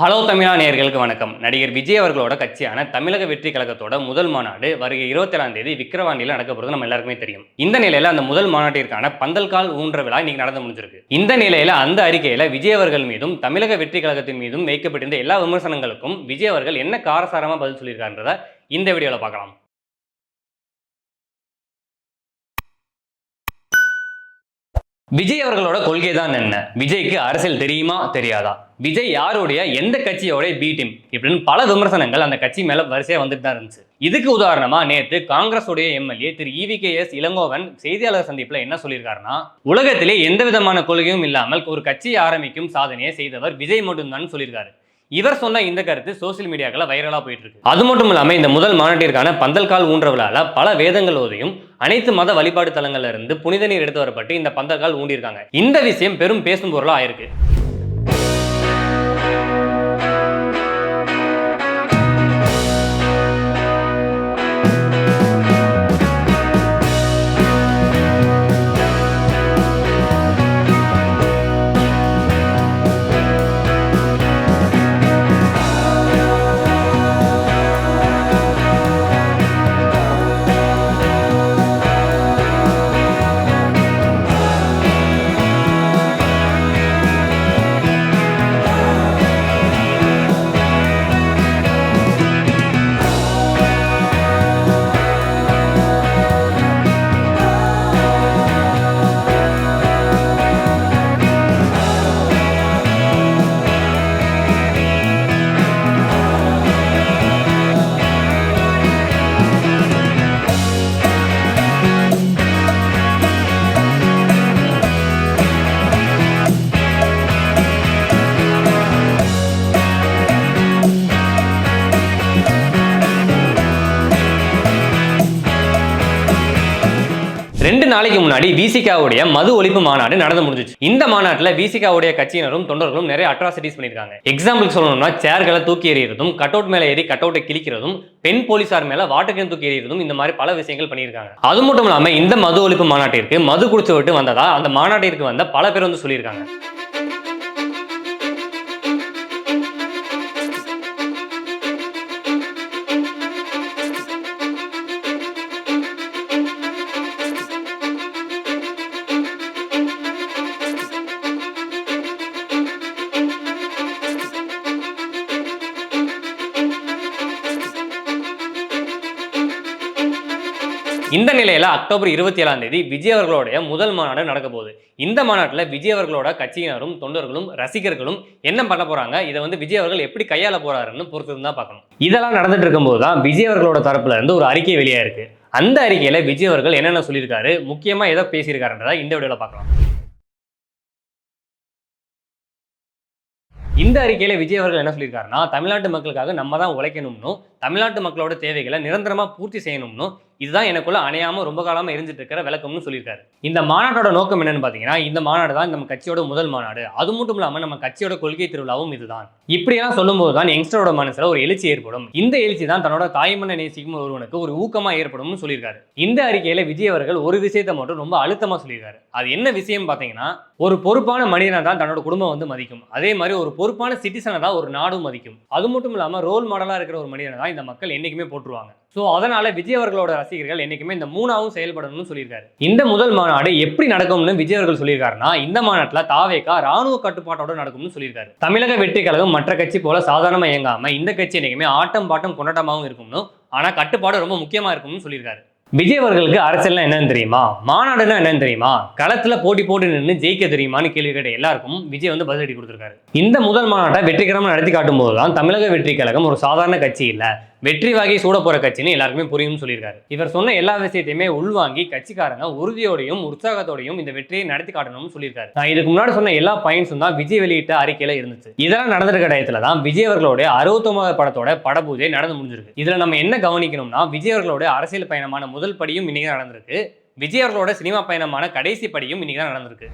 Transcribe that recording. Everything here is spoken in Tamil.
ஹலோ தமிழா நேயர்களுக்கு வணக்கம். நடிகர் விஜய் அவர்களோட கட்சியான தமிழக வெற்றி கழகத்தோட முதல் மாநாடு வருகை இருபத்தேழாம் தேதி விக்கிரவாண்டியில் நடக்க போகிறது நம்ம எல்லாருக்குமே தெரியும். இந்த நிலையில அந்த முதல் மாநாட்டிற்கான பந்தல்கால் ஊன்ற விழா இன்னைக்கு நடந்து முடிஞ்சிருக்கு. இந்த நிலையில அந்த அறிக்கையில விஜய் அவர்கள் மீதும் தமிழக வெற்றி கழகத்தின் மீதும் வைக்கப்பட்டிருந்த எல்லா விமர்சனங்களுக்கும் விஜய் அவர்கள் என்ன காரசாரமா பதில் சொல்லியிருக்கான்றத இந்த வீடியோவில் பார்க்கலாம். விஜய் அவர்களோட கொள்கை தான் என்ன? விஜய்க்கு அரசியல் தெரியுமா? தெரியாதா? விஜய் யாருடைய எந்த கட்சியோட பி டீம் இப்படின்னு பல விமர்சனங்கள் அந்த கட்சி மேல வரிசையா வந்துட்டு தான் இருந்துச்சு. இதுக்கு உதாரணமா நேற்று காங்கிரஸ் உடைய எம்எல்ஏ திரு E V K S Elangovan செய்தியாளர் சந்திப்புல என்ன சொல்லியிருக்காருன்னா உலகத்திலே எந்த விதமான கொள்கையும் இல்லாமல் ஒரு கட்சியை ஆரம்பிக்கும் சாதனையை செய்தவர் விஜய் மட்டும்தான் சொல்லியிருக்காரு. இவர் சொன்ன இந்த கருத்து சோசியல் மீடியாக்கள வைரலாக போயிட்டு இருக்கு அது மட்டும் இல்லாமல் இந்த முதல் மாநாட்டிற்கான பந்தல் கால் ஊன்ற விழால பல வேதங்கள் ஓதையும் அனைத்து மத வழிபாடு தலங்கள்ல இருந்து புனித நீர் எடுத்து வரப்பட்டு இந்த பந்தல் கால் ஊண்டியிருக்காங்க. இந்த விஷயம் பெரும் பேசும் பொருளாக ஆயிருக்கு. ரெண்டு நாளைக்கு முன்னாடி விசிகாவுடைய மது ஒழிப்பு மாநாடு நடந்து முடிஞ்சிச்சு. இந்த மாநாட்டில் விசிகாவுடைய கட்சியினரும் தொண்டர்களும் நிறைய அட்ராசிட்டிஸ் பண்ணியிருக்காங்க எக்ஸாம்பிள் சொல்லணும்னா சேர்களை தூக்கி எறிகிறதும் கட் அவுட் மேலே ஏறி கட் அவுட்டை கிழிக்கிறதும் பெண் போலீசார் மேல வாட்டர் தூக்கி எறிகிறதும் இந்த மாதிரி பல விஷயங்கள் பண்ணியிருக்காங்க. அது மட்டும் இல்லாமல் இந்த மது ஒழிப்பு மாநாட்டிற்கு மது குடிச்சு விட்டு வந்ததா அந்த மாநாட்டிற்கு வந்த பல பேர் வந்து சொல்லியிருக்காங்க. இந்த நிலையில அக்டோபர் இருபத்தி ஏழாம் தேதி விஜய் அவர்களுடைய முதல் மாநாடு நடக்க போகுது. இந்த மாநாட்டில் விஜய் அவர்களோட கட்சியினரும் தொண்டர்களும் ரசிகர்களும் என்ன பண்ண போறாங்க? இதை வந்து விஜய் அவர்கள் எப்படி கையாள போறாருன்னு பொறுத்து தான் பார்க்கணும். இதெல்லாம் நடந்துட்டு இருக்கும்போது தான் விஜய் அவர்களோட தரப்புல இருந்து ஒரு அறிக்கை வெளியாயிருக்கு. அந்த அறிக்கையில விஜய் அவர்கள் என்னென்ன சொல்லியிருக்காரு? முக்கியமா எதை பேசியிருக்காருன்றதை இந்த வீடியோல பார்க்கலாம். இந்த அறிக்கையில விஜய் அவர்கள் என்ன சொல்லியிருக்காருன்னா தமிழ்நாட்டு மக்களுக்காக நம்ம தான் உழைக்கணும்னும் தமிழ்நாட்டு மக்களோட தேவைகளை நிரந்தரமா பூர்த்தி செய்யணும்னும் இதுதான் எனக்குள்ள அணையாமல் ரொம்ப காலமாக இருந்துட்டு இருக்கிற விளக்கம்னு சொல்லியிருக்காரு. இந்த மாநாட்டோட நோக்கம் என்னன்னு பார்த்தீங்கன்னா இந்த மாநாடு தான் நம்ம கட்சியோட முதல் மாநாடு. அது மட்டும் இல்லாமல் நம்ம கட்சியோட கொள்கை திருவிழாவும் இதுதான். இப்படியெல்லாம் சொல்லும்போது தான் யங்ஸ்டரோட மனசுல ஒரு எழுச்சி ஏற்படும். இந்த எழுச்சி தான் தன்னோட தாய்மண்ணை நேசிக்கும் ஒருவனுக்கு ஒரு ஊக்கமா ஏற்படும்னு சொல்லியிருக்காரு. இந்த அறிக்கையில விஜய் அவர்கள் ஒரு விஷயத்தை மட்டும் ரொம்ப அழுத்தமா சொல்லியிருக்காரு. அது என்ன விஷயம் பார்த்தீங்கன்னா ஒரு பொறுப்பான மனிதனை தான் தன்னோட குடும்பம் வந்து மதிக்கும். அதே மாதிரி ஒரு பொறுப்பான சிட்டிசனை தான் ஒரு நாடும் மதிக்கும். அது மட்டும் இல்லாமல் ரோல் மாடலாக இருக்கிற ஒரு மனிதனை தான் இந்த மக்கள் என்றைக்குமே போட்டுருவாங்க ஸோ அதனால விஜய் அவர்களோட ரசிகர்கள் என்றைக்குமே இந்த மூணாவும் செயல்படணும்னு சொல்லியிருக்காரு. இந்த முதல் மாநாடு எப்படி நடக்கும்னு விஜய் அவர்கள் சொல்லியிருக்காருன்னா இந்த மாநாட்டில் தாவேகா ராணுவ கட்டுப்பாட்டோட நடக்கும்னு சொல்லியிருக்காரு. தமிழக வெற்றி கழகம் மற்ற கட்சி போல சாதாரணமாக இயங்காமல் இந்த கட்சி என்றைக்குமே ஆட்டம் பாட்டம் கொண்டாட்டமாகவும் இருக்கும்னு ஆனால் கட்டுப்பாடு ரொம்ப முக்கியமாக இருக்கும்னு சொல்லியிருக்காரு. விஜய் அவர்களுக்கு அரசியல்னா என்னன்னு தெரியுமா? மாநாடுனா என்னன்னு தெரியுமா? களத்துல போட்டி போட்டு நின்று ஜெயிக்க தெரியுமான்னு கேள்வி கேட்ட எல்லாருக்கும் விஜய் வந்து பதிலடி கொடுத்துருக்காரு. இந்த முதல் மாநாட்டை வெற்றிகரமாக நடத்தி காட்டும் போதுதான் தமிழக வெற்றி கழகம் ஒரு சாதாரண கட்சி இல்ல வெற்றி வாகி சூட போற கட்சின்னு எல்லாருக்குமே புரியும்னு சொல்லியிருக்காரு. இவர் சொன்ன எல்லா விஷயத்தையுமே உள்வாங்கி கட்சிக்காரங்க உறுதியோடையும் உற்சாகத்தோடையும் இந்த வெற்றியை நடத்தி காட்டணும்னு சொல்லியிருக்காரு. நான் இதுக்கு முன்னாடி சொன்ன எல்லா பாயிண்ட்ஸும் தான் விஜய் வெளியிட்ட அறிக்கையில இருந்துச்சு. இதெல்லாம் நடந்திருக்க டயத்துல தான் விஜய் அவர்களுடைய அறுபத்தொன்பது படத்தோட படபூஜை நடந்து முடிஞ்சிருக்கு. இதுல நம்ம என்ன கவனிக்கணும்னா விஜய் அவர்களுடைய அரசியல் பயணமான முதல் படியும் இன்னைக்கு தான் நடந்திருக்கு. விஜய் அவர்களோட சினிமா பயணமான கடைசி படியும் இன்னைக்கு தான் நடந்திருக்கு.